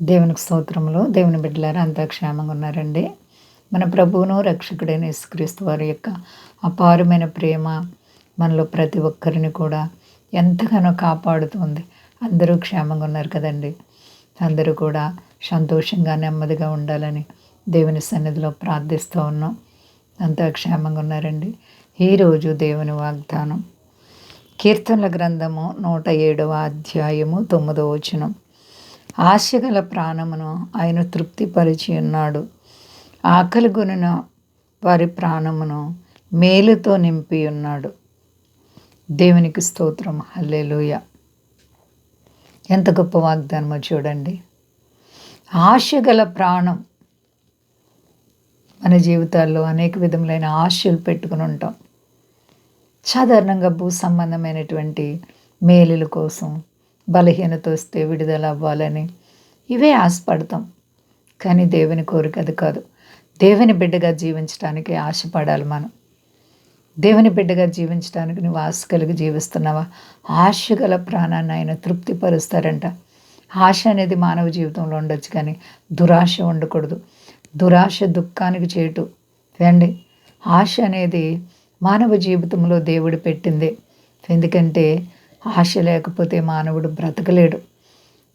దేవునికి స్తోత్రములు. దేవుని బిడ్డలారా అంతా క్షేమంగా ఉన్నారండి. మన ప్రభువును రక్షకుడైన యేసుక్రీస్తు వారి యొక్క అపారమైన ప్రేమ మనలో ప్రతి ఒక్కరిని కూడా ఎంతగానో కాపాడుతుంది. అందరూ క్షేమంగా ఉన్నారు కదండి. అందరూ కూడా సంతోషంగా నెమ్మదిగా ఉండాలని దేవుని సన్నిధిలో ప్రార్థిస్తూ ఉన్నాం. అంతా క్షేమంగా ఉన్నారండి. ఈరోజు దేవుని వాగ్దానం. కీర్తనల గ్రంథము నూట ఏడవ అధ్యాయము తొమ్మిదవ వచనం. ఆశగల ప్రాణమును ఆయన తృప్తిపరిచి ఉన్నాడు. ఆకలి గునిన వారి ప్రాణమును మేలుతో నింపి ఉన్నాడు. దేవునికి స్తోత్రం. హల్లేలుయ. ఎంత గొప్ప వాగ్దానమో చూడండి. ఆశగల ప్రాణం. మన జీవితాల్లో అనేక విధములైన ఆశలు పెట్టుకుని ఉంటాం. సాధారణంగా భూ సంబంధమైనటువంటి మేలుల కోసం బలహీనత వస్తే విడుదల అవ్వాలని. ఇవే ఆశపడతాం. కానీ దేవుని కోరిక అది కాదు. దేవుని బిడ్డగా జీవించడానికి ఆశపడాలి మనం. దేవుని బిడ్డగా జీవించడానికి నువ్వు ఆశ కలిగి జీవిస్తున్నావా? ఆశ గల ప్రాణాన్ని ఆయన తృప్తిపరుస్తారంట. ఆశ అనేది మానవ జీవితంలో ఉండొచ్చు కానీ దురాశ ఉండకూడదు. దురాశ దుఃఖానికి చేటు. వేండి ఆశ అనేది మానవ జీవితంలో దేవుడు పెట్టిందే. ఎందుకంటే ఆశ లేకపోతే మానవుడు బ్రతకలేడు.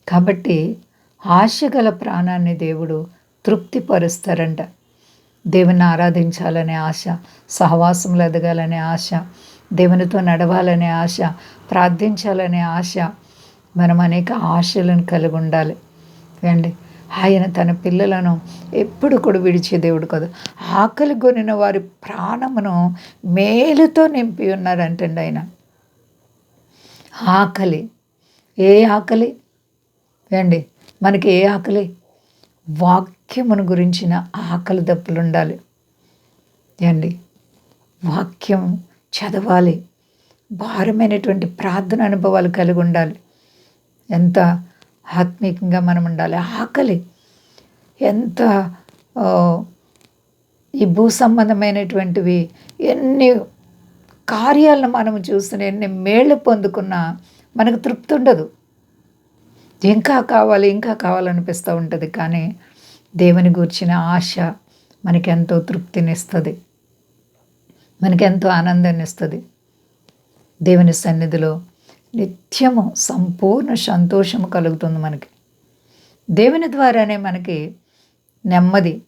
కాబట్టి ఆశ గల ప్రాణాన్ని దేవుడు తృప్తిపరుస్తారంట. దేవుని ఆరాధించాలనే ఆశ సహవాసంలో ఎదగాలనే ఆశ దేవునితో నడవాలనే ఆశ ప్రార్థించాలనే ఆశ మనం అనేక ఆశలను కలిగి ఉండాలి. అండి ఆయన తన పిల్లలను ఎప్పుడు కూడా విడిచే దేవుడు కదా. ఆకలి కొనిన వారి ప్రాణమును మేలుతో నింపి ఉన్నారంటండి ఆయన. ఆకలి. ఏ ఆకలి? అండి మనకి ఏ ఆకలి? వాక్యమును గురించిన ఆకలి దప్పులు ఉండాలి. అండి వాక్యం చదవాలి. భారమైనటువంటి ప్రార్థన అనుభవాలు కలిగి ఉండాలి. ఎంత ఆత్మీకంగా మనం ఉండాలి. ఆకలి. ఎంత ఈ భూ సంబంధమైనటువంటివి ఎన్ని కార్యాలను మనం చూస్తున్న ఎన్ని మేళ్ళు పొందుకున్నా మనకు తృప్తి ఉండదు. ఇంకా కావాలి ఇంకా కావాలనిపిస్తూ ఉంటుంది. కానీ దేవుని గూర్చిన ఆశ మనకెంతో తృప్తినిస్తుంది. మనకెంతో ఆనందాన్ని ఇస్తుంది దేవుని సన్నిధిలో నిత్యము సంపూర్ణ సంతోషము కలుగుతుంది మనకి. దేవుని ద్వారానే మనకి నెమ్మది.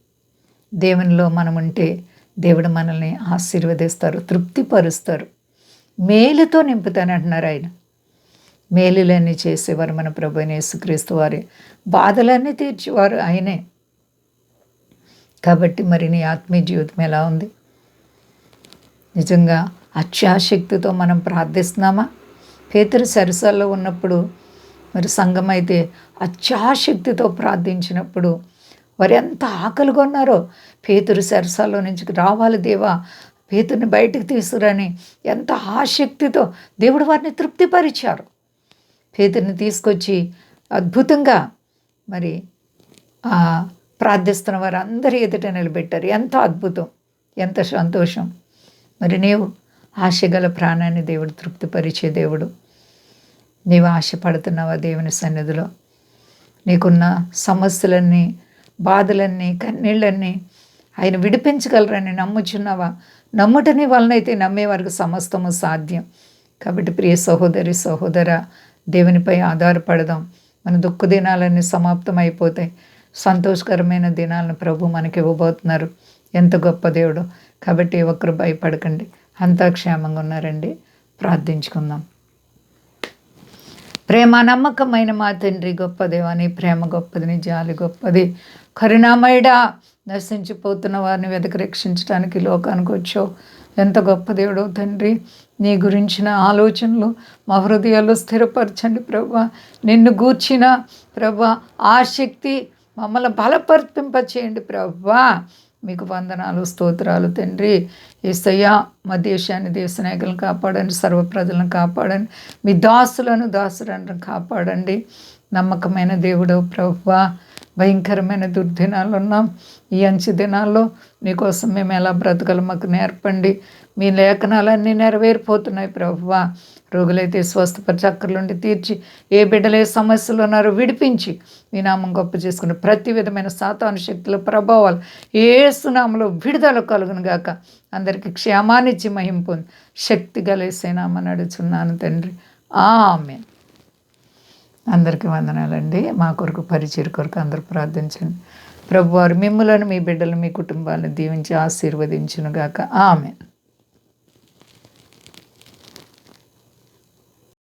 దేవునిలో మనం ఉంటే దేవుడు మనల్ని ఆశీర్వదిస్తారు తృప్తిపరుస్తారు. మేలుతో నింపుతానంటున్నారు ఆయన. మేలులన్నీ చేసేవారు మన ప్రభు యేసుక్రీస్తు వారి. బాధలన్నీ తీర్చేవారు ఆయనే. కాబట్టి మరి నీ ఆత్మీయ జీవితం ఎలా ఉంది? నిజంగా అత్యాశక్తితో మనం ప్రార్థిస్తున్నామా? పేతరు సరసాల్లో ఉన్నప్పుడు మరి సంఘం అయితే అత్యాశక్తితో ప్రార్థించినప్పుడు వారు ఎంత ఆకలిగా ఉన్నారో. పేతురు సరసాలో నుంచి రావాలి దేవా. పేతుని బయటికి తీసుకురని ఎంత ఆసక్తితో దేవుడు వారిని తృప్తిపరిచారు. పేతుని తీసుకొచ్చి అద్భుతంగా మరి ప్రార్థిస్తున్న వారు అందరి ఎదుట నిలబెట్టారు. ఎంత అద్భుతం ఎంత సంతోషం. మరి నీవు ఆశగల ప్రాణాన్ని దేవుడు తృప్తిపరిచే దేవుడు. నీవు ఆశపడుతున్నావా దేవుని సన్నిధిలో. నీకున్న సమస్యలన్నీ బాధలన్నీ కన్నీళ్ళన్నీ ఆయన విడిపించగలరని నమ్ముచున్నావా? నమ్ముటని వలనైతే నమ్మేవారికి సమస్తము సాధ్యం. కాబట్టి ప్రియ సహోదరి సహోదర దేవునిపై ఆధారపడదాం. మన దుఃఖ దినాలన్నీ సమాప్తం అయిపోతాయి సంతోషకరమైన దినాలను ప్రభు మనకి ఇవ్వబోతున్నారు. ఎంత గొప్ప దేవుడు. కాబట్టి ఒక్కరు భయపడకండి. అంతా క్షేమంగా ఉన్నారండి. ప్రార్థించుకుందాం. ప్రేమ నమ్మకమైన మా తండ్రి గొప్పదేవని ప్రేమ గొప్పదిని జాలి గొప్పది. కరుణామయుడా నశించిపోతున్న వారిని వెతక రక్షించడానికి లోకానికి వచ్చావు. ఎంత గొప్ప దేవుడో తండ్రి నీ గురించిన ఆలోచనలు మా హృదయాల్లో స్థిరపరచండి ప్రభా. నిన్ను గూర్చిన ప్రభా ఆ శక్తి మమ్మల్ని బలపర్పింపచేయండి ప్రభా. మీకు వందనాలు స్తోత్రాలు తండ్రి. ఏసయ్యా మా దేశాన్ని దేశనాయకులను కాపాడండి సర్వ ప్రజలను కాపాడండి. మీ దాసులను దాసులను కాపాడండి. నమ్మకమైన దేవుడు ప్రభువ భయంకరమైన దుర్దినాలు ఉన్నాం ఈ అంచు దినాల్లో నీకోసం మేము ఎలా బ్రతకలు మాకు నేర్పండి. మీ లేఖనాలన్నీ నెరవేరిపోతున్నాయి ప్రభువా. రోగులైతే స్వస్థపరిచి అక్కర్లుండి తీర్చి ఏ బిడ్డలు ఏ సమస్యలు ఉన్నారో విడిపించి మీ నామం గొప్ప చేసుకుని ప్రతి విధమైన సాతాను శక్తుల ప్రభావాలు ఏ సునామలో విడుదల కలుగును గాక. అందరికీ క్షేమాన్నిచ్చి మహింపొంది శక్తి గలేసేనామని అడుగుచున్నాను తండ్రి. ఆమె అందరికీ వందనాలండి. మా కొరకు పరిచయం కొరకు అందరూ ప్రార్థించండి. ప్రభువారు మిమ్మలను మీ బిడ్డలు మీ కుటుంబాలను దీవించి ఆశీర్వదించునుగాక ఆమె